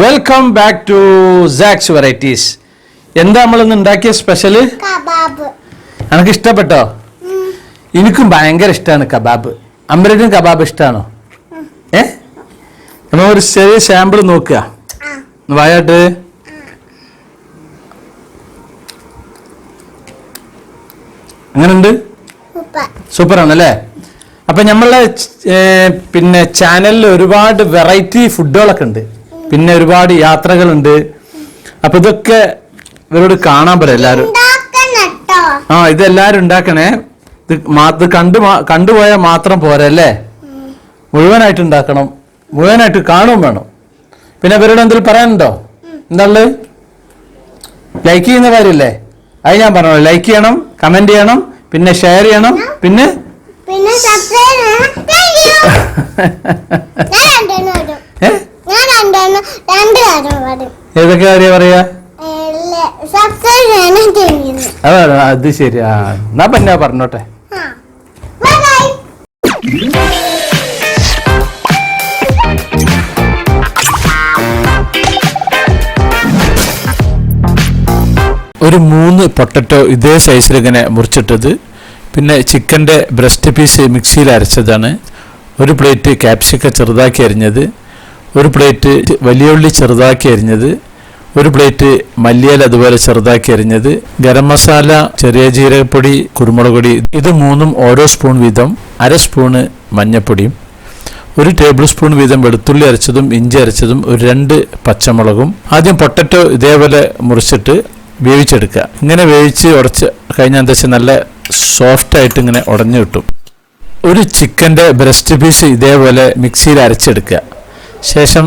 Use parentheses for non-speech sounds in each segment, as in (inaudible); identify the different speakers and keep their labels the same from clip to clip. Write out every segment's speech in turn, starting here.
Speaker 1: Welcome back to sax varieties എന്താ നമ്മളിന്ന് ഉണ്ടാക്കിയ
Speaker 2: സ്പെഷ്യൽ
Speaker 1: എനിക്ക് ഇഷ്ടപ്പെട്ടോ? എനിക്കും ഭയങ്കര ഇഷ്ടമാണ് കബാബ്. അമ്പലത്തിനും കബാബ് ഇഷ്ടമാണോ ഏ? നമ്മൾ ഒരു ചെറിയ സാമ്പിൾ നോക്കുക. വായാട്ട് അങ്ങനുണ്ട്
Speaker 2: സൂപ്പറാണല്ലേ
Speaker 1: സൂപ്പർ. ആണല്ലേ അപ്പൊ നമ്മളെ പിന്നെ ചാനലിൽ ഒരുപാട് വെറൈറ്റി ഫുഡുകളൊക്കെ ഉണ്ട്. പിന്നെ ഒരുപാട് യാത്രകളുണ്ട്. അപ്പൊ ഇതൊക്കെ ഇവരോട് കാണാൻ പറയാം എല്ലാരും. ആ ഇതെല്ലാരും ഉണ്ടാക്കണേ. ഇത് കണ്ടു കണ്ടുപോയാൽ മാത്രം പോരാ അല്ലേ? മുഴുവനായിട്ട് ഉണ്ടാക്കണം. മുഴുവനായിട്ട് കാണുകയും വേണം. പിന്നെ ഇവരോട് എന്തെങ്കിലും പറയാനുണ്ടോ? എന്താൾ ലൈക്ക് ചെയ്യുന്ന കാര്യമല്ലേ? അത് ഞാൻ പറഞ്ഞു ലൈക്ക് ചെയ്യണം കമന്റ് ചെയ്യണം പിന്നെ ഷെയർ ചെയ്യണം പിന്നെ
Speaker 2: പിന്നെ (laughs) സബ്സ്ക്രൈബ് ചെയ്യണം താങ്ക് യു ഞാൻ രണ്ടെണ്ണം വരും
Speaker 1: ഏ
Speaker 2: ഞാൻ രണ്ടെണ്ണം രണ്ട് കാര്യം വരും
Speaker 1: ഏതൊക്കെ കാര്യ പറയാ? അതാണ് അത് ശരി. ആ എന്നാ പിന്നെ പറഞ്ഞോട്ടെ. ഒരു മൂന്ന് പൊട്ടറ്റോ ഇതേ സൈസിൽ ഇങ്ങനെ മുറിച്ചിട്ടത്. പിന്നെ ചിക്കന്റെ ബ്രസ്റ്റ് പീസ് മിക്സിയിൽ അരച്ചതാണ്. ഒരു പ്ലേറ്റ് ക്യാപ്സിക്ക ചെറുതാക്കി അരിഞ്ഞത്. ഒരു പ്ലേറ്റ് വലിയ ഉള്ളി ചെറുതാക്കി അരിഞ്ഞത് ഒരു പ്ലേറ്റ് മല്ലിയൽ അതുപോലെ ചെറുതാക്കി അരിഞ്ഞത് ഗരം മസാല ചെറിയ ജീരകപ്പൊടി കുരുമുളക് പൊടി ഇത് മൂന്നും ഓരോ സ്പൂൺ വീതം അര സ്പൂണ് മഞ്ഞൾപ്പൊടിയും ഒരു ടേബിൾ സ്പൂൺ വീതം വെളുത്തുള്ളി അരച്ചതും ഇഞ്ചി അരച്ചതും ഒരു രണ്ട് പച്ചമുളകും. ആദ്യം പൊട്ടറ്റോ ഇതേപോലെ മുറിച്ചിട്ട് വേവിച്ചെടുക്കുക. ഇങ്ങനെ വേവിച്ച് ഉടച്ച് കഴിഞ്ഞാൽ എന്താ വെച്ചാൽ നല്ല സോഫ്റ്റ് ആയിട്ട് ഇങ്ങനെ ഉടഞ്ഞു കിട്ടും. ഒരു ചിക്കന്റെ ബ്രസ്റ്റ് പീസ് ഇതേപോലെ മിക്സിയിൽ അരച്ചെടുക്കുക. ശേഷം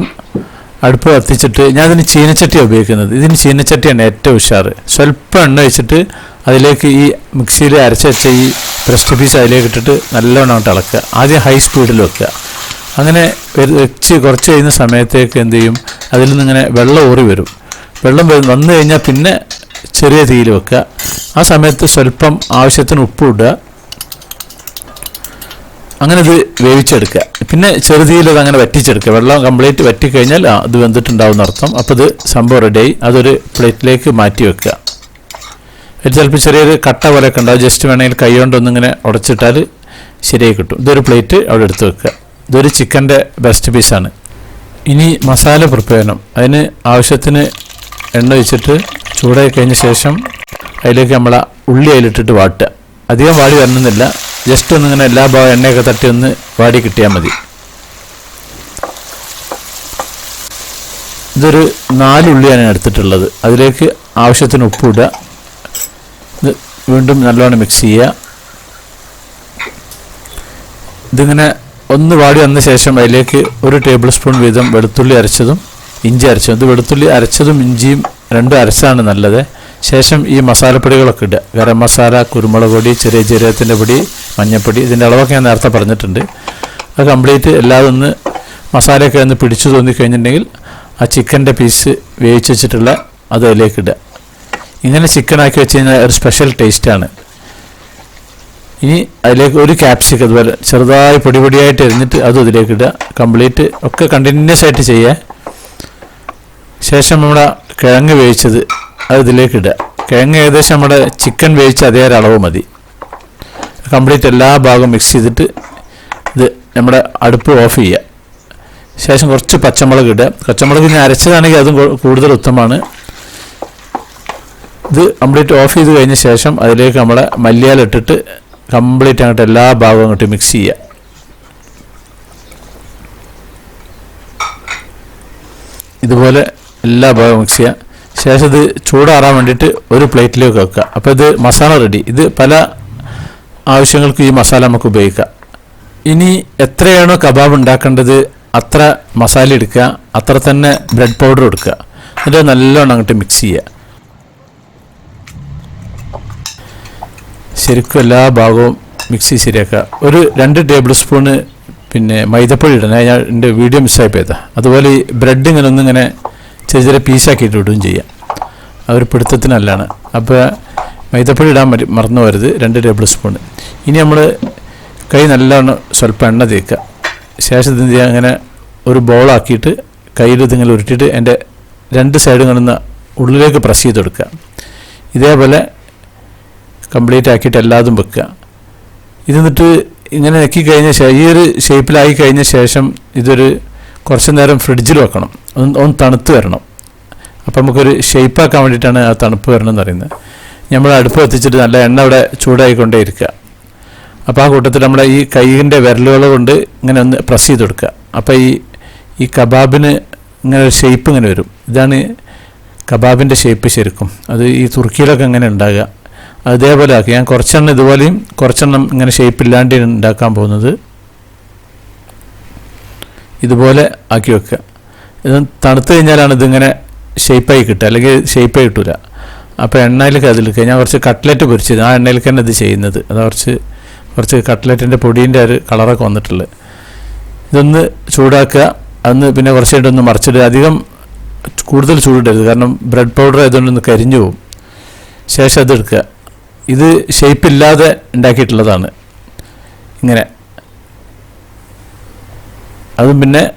Speaker 1: അടുപ്പ് കത്തിച്ചിട്ട് ഞാൻ ഇതിന് ചീനച്ചട്ടിയാണ് ഉപയോഗിക്കുന്നത്. ഇതിന് ചീനച്ചട്ടിയാണ് ഏറ്റവും ഉഷാറ്. സ്വല്പം എണ്ണ വെച്ചിട്ട് അതിലേക്ക് ഈ മിക്സിയിൽ അരച്ച വെച്ച ഈ ബ്രസ്റ്റ് പീസ് അതിലേക്ക് ഇട്ടിട്ട് നല്ലവണ്ണം ഇളക്കുക. ആദ്യം ഹൈ സ്പീഡിൽ വെക്കുക. അങ്ങനെ വെച്ച് കുറച്ച് കഴിയുന്ന സമയത്തേക്ക് എന്ത് ചെയ്യും? അതിൽ നിന്നിങ്ങനെ വെള്ളം ഊറി വരും. വെള്ളം വന്നു കഴിഞ്ഞാൽ പിന്നെ ചെറിയ തീയിൽ വെക്കുക. ആ സമയത്ത് സ്വല്പം ആവശ്യത്തിന് ഉപ്പ് ഇടുക. അങ്ങനെ ഇത് വേവിച്ചെടുക്കുക. പിന്നെ ചെറുതീയിൽ അത് അങ്ങനെ വറ്റിച്ചെടുക്കുക. വെള്ളം കംപ്ലീറ്റ് വറ്റിക്കഴിഞ്ഞാൽ ആ ഇത് വെന്തിട്ടുണ്ടാവും അർത്ഥം. അപ്പോൾ ഇത് സംഭവം റെഡിയായി അതൊരു പ്ലേറ്റിലേക്ക് മാറ്റി വെക്കുക. ഒരു ചിലപ്പോൾ ചെറിയൊരു കട്ട പോലെയൊക്കെ ഉണ്ടാവും. ജസ്റ്റ് വേണമെങ്കിൽ കൈ കൊണ്ടൊന്നിങ്ങനെ ഉടച്ചിട്ടാൽ ശരിയായി കിട്ടും. ഇതൊരു പ്ലേറ്റ് അവിടെ എടുത്ത് വെക്കുക. ഇതൊരു ചിക്കന്റെ ബെസ്റ്റ് പീസാണ് ഇനി മസാല പ്രിപ്പയർ ചെയ്യണം അതിന് ആവശ്യത്തിന് എണ്ണ ഒഴിച്ചിട്ട് ചൂടായി കഴിഞ്ഞ ശേഷം അതിലേക്ക് നമ്മൾ ഉള്ളി അതിലിട്ടിട്ട് വാട്ടുക. അധികം വാടി വരണമെന്നില്ല. ജസ്റ്റ് ഒന്നിങ്ങനെ എല്ലാ ഭാഗം എണ്ണയൊക്കെ തട്ടി ഒന്ന് വാടി കിട്ടിയാൽ മതി. ഇതൊരു നാലുള്ളിയാണ് എടുത്തിട്ടുള്ളത്. അതിലേക്ക് ആവശ്യത്തിന് ഉപ്പിടുക. ഇത് വീണ്ടും നല്ലോണം മിക്സ് ചെയ്യുക. ഇതിങ്ങനെ ഒന്ന് വാടി വന്ന ശേഷം അതിലേക്ക് ഒരു ടേബിൾ സ്പൂൺ വീതം വെളുത്തുള്ളി അരച്ചതും ഇഞ്ചി അരച്ചതും. ഇത് വെളുത്തുള്ളി അരച്ചതും ഇഞ്ചിയും രണ്ടും അരച്ചതാണ് നല്ലത്. ശേഷം ഈ മസാലപ്പൊടികളൊക്കെ ഇടുക. ഗരം മസാല കുരുമുളക് പൊടി ചെറിയ ജീരകത്തിന്റെ പൊടി മഞ്ഞൾപ്പൊടി ഇതിന്റെ അളവൊക്കെ ഞാൻ നേരത്തെ പറഞ്ഞിട്ടുണ്ട്. അത് കംപ്ലീറ്റ് എല്ലാതും ഒന്ന് മസാലയൊക്കെ ഒന്ന് പിടിച്ചു തോന്നി കഴിഞ്ഞിട്ടുണ്ടെങ്കിൽ ആ ചിക്കന്റെ പീസ് വേവിച്ച് വെച്ചിട്ടുള്ള അത് അതിലേക്ക് ഇടുക. ഇങ്ങനെ ചിക്കനാക്കി വെച്ച് കഴിഞ്ഞാൽ ഒരു സ്പെഷ്യൽ ടേസ്റ്റാണ് ഇനി അതിലേക്ക് ഒരു ക്യാപ്സിക്കം അതുപോലെ ചെറുതായി പൊടി പൊടിയായിട്ട് എരിഞ്ഞിട്ട് അതും ഇതിലേക്ക് ഇടുക. കംപ്ലീറ്റ് ഒക്കെ കണ്ടിന്യൂസ് ആയിട്ട് ചെയ്യുക. ശേഷം നമ്മുടെ കിഴങ്ങ് വേവിച്ചത് അത് ഇതിലേക്ക് ഇടുക. കിഴങ്ങ് ഏകദേശം നമ്മുടെ ചിക്കൻ വേവിച്ച അതേ അളവ് മതി. കംപ്ലീറ്റ് എല്ലാ ഭാഗവും മിക്സ് ചെയ്തിട്ട് ഇത് നമ്മുടെ അടുപ്പ് ഓഫ് ചെയ്യുക ശേഷം കുറച്ച് പച്ചമുളക് ഇടുക. പച്ചമുളക് ഇനി അരച്ചതാണെങ്കിൽ അതും കൂടുതൽ ഉത്തമമാണ്. ഇത് കംപ്ലീറ്റ് ഓഫ് ചെയ്ത് കഴിഞ്ഞ ശേഷം അതിലേക്ക് നമ്മളെ മല്ലിയാല ഇട്ടിട്ട് കംപ്ലീറ്റ് അങ്ങോട്ട് എല്ലാ ഭാഗവും അങ്ങോട്ട് മിക്സ് ചെയ്യുക. ഇതുപോലെ എല്ലാ ഭാഗവും മിക്സ് ചെയ്യുക. ശേഷം ഇത് ചൂടാറാൻ വേണ്ടിയിട്ട് ഒരു പ്ലേറ്റിലേക്ക് വെക്കുക. അപ്പോൾ ഇത് മസാല റെഡി ഇത് പല ആവശ്യങ്ങൾക്കും ഈ മസാല നമുക്ക് ഉപയോഗിക്കാം. ഇനി എത്രയാണോ കബാബ് ഉണ്ടാക്കേണ്ടത് അത്ര മസാല എടുക്കുക അത്ര തന്നെ ബ്രെഡ് പൗഡർ എടുക്കുക എന്നിട്ട് നല്ലോണം അങ്ങോട്ട് മിക്സ് ചെയ്യുക. ശരിക്കും എല്ലാ ഭാഗവും മിക്സി ശരിയാക്കുക. ഒരു രണ്ട് ടേബിൾ സ്പൂണ് പിന്നെ മൈദപ്പൊടി ഇടണേ. ഞാൻ എന്റെ വീഡിയോ മിസ്സായി പോയതാ. അതുപോലെ ഈ ബ്രെഡ് ഇങ്ങനെ ഒന്നിങ്ങനെ ചെറിയ ചെറിയ പീസാക്കിയിട്ട് ഇടുകയും ചെയ്യാം. ആ ഒരു പിടുത്തത്തിന് അപ്പോൾ മൈദപ്പൊടി ഇടാൻ മറന്നു പോരുത് രണ്ട് ടേബിൾ സ്പൂൺ. ഇനി നമ്മൾ കൈ നല്ലോണം സ്വല്പം എണ്ണ തേക്കുക ശേഷം ഇത് അങ്ങനെ ഒരു ബോളാക്കിയിട്ട് കയ്യിൽ ഇതിങ്ങനെ ഉരുട്ടിയിട്ട് എന്റെ രണ്ട് സൈഡും കാണുന്ന ഉള്ളിലേക്ക് പ്രസ് ചെയ്ത് കൊടുക്കുക ഇതേപോലെ കംപ്ലീറ്റ് ആക്കിയിട്ട് എല്ലാതും വെക്കുക ഇത് എന്നിട്ട് ഇങ്ങനെ നെക്കി കഴിഞ്ഞ ശേഷം ഈ ഒരു ഷേപ്പിലായി കഴിഞ്ഞ ശേഷം ഇതൊരു കുറച്ച് നേരം ഫ്രിഡ്ജിൽ വെക്കണം. ഒന്ന് ഒന്ന് തണുത്ത് വരണം. അപ്പം നമുക്കൊരു ഷേപ്പാക്കാൻ വേണ്ടിയിട്ടാണ് ആ തണുപ്പ് വരണം എന്ന് പറയുന്നത്. നമ്മൾ അടുപ്പ് എത്തിച്ചിട്ട് നല്ല എണ്ണ അവിടെ ചൂടായിക്കൊണ്ടേ ഇരിക്കുക അപ്പോൾ ആ കൂട്ടത്തിൽ നമ്മൾ ഈ കൈയിന്റെ വിരലുകൾ കൊണ്ട് ഇങ്ങനെ ഒന്ന് പ്രസ് ചെയ്ത് കൊടുക്കുക. അപ്പോൾ ഈ ഈ കബാബിന് ഇങ്ങനെ ഒരു ഷേപ്പ് ഇങ്ങനെ വരും. ഇതാണ് കബാബിന്റെ ഷേപ്പ് ശരിക്കും. അത് ഈ തുർക്കിയിലൊക്കെ ഇങ്ങനെ ഉണ്ടാകുക. അതേപോലെ ആക്കി. ഞാൻ കുറച്ചെണ്ണം ഇതുപോലെയും കുറച്ചെണ്ണം ഇങ്ങനെ ഷേപ്പ് ഇല്ലാണ്ട് ഉണ്ടാക്കാൻ പോകുന്നത് ഇതുപോലെ ആക്കി വെക്കുക. ഇത് തണുത്ത് കഴിഞ്ഞാലാണ് ഇതിങ്ങനെ ഷേപ്പായി കിട്ടുക. അല്ലെങ്കിൽ ഷേപ്പായി കിട്ടില്ല അപ്പോൾ എണ്ണയിലേക്ക് അതിലേക്ക് ഞാൻ കുറച്ച് കട്ട്ലറ്റ് പൊരിച്ചത്. ആ എണ്ണയിലേക്ക് തന്നെ ഇത് ചെയ്യുന്നത്. അത് കുറച്ച് കുറച്ച് കട്ട്ലറ്റിന്റെ പൊടീന്റെ ഒരു കളറൊക്കെ വന്നിട്ടുള്ളത് ഇതൊന്ന് ചൂടാക്കുക. അന്ന് പിന്നെ കുറച്ചായിട്ട് ഒന്ന് മറിച്ചിടുക. അധികം കൂടുതൽ ചൂടിടരുത്. കാരണം ബ്രെഡ് പൗഡർ ആയതുകൊണ്ടൊന്ന് കരിഞ്ഞു പോകും ശേഷം അത് എടുക്കുക. ഇത് ഷേപ്പ് ഇല്ലാതെ ഉണ്ടാക്കിയിട്ടുള്ളതാണ്. ഇങ്ങനെ. അതും പിന്നെ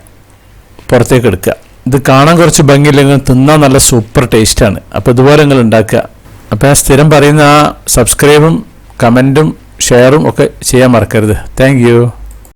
Speaker 1: പുറത്തേക്ക് എടുക്കുക. ഇത് കാണാൻ കുറച്ച് ഭംഗിയില്ലെങ്കിൽ തിന്നാൻ നല്ല സൂപ്പർ ടേസ്റ്റാണ് അപ്പോൾ ഇതുപോലെ നിങ്ങൾ ഉണ്ടാക്കുക. അപ്പോൾ ഞാൻ സ്ഥിരം പറയുന്ന ആ സബ്സ്ക്രൈബും കമന്റും ഷെയറും ഒക്കെ ചെയ്യാൻ മറക്കരുത്. താങ്ക്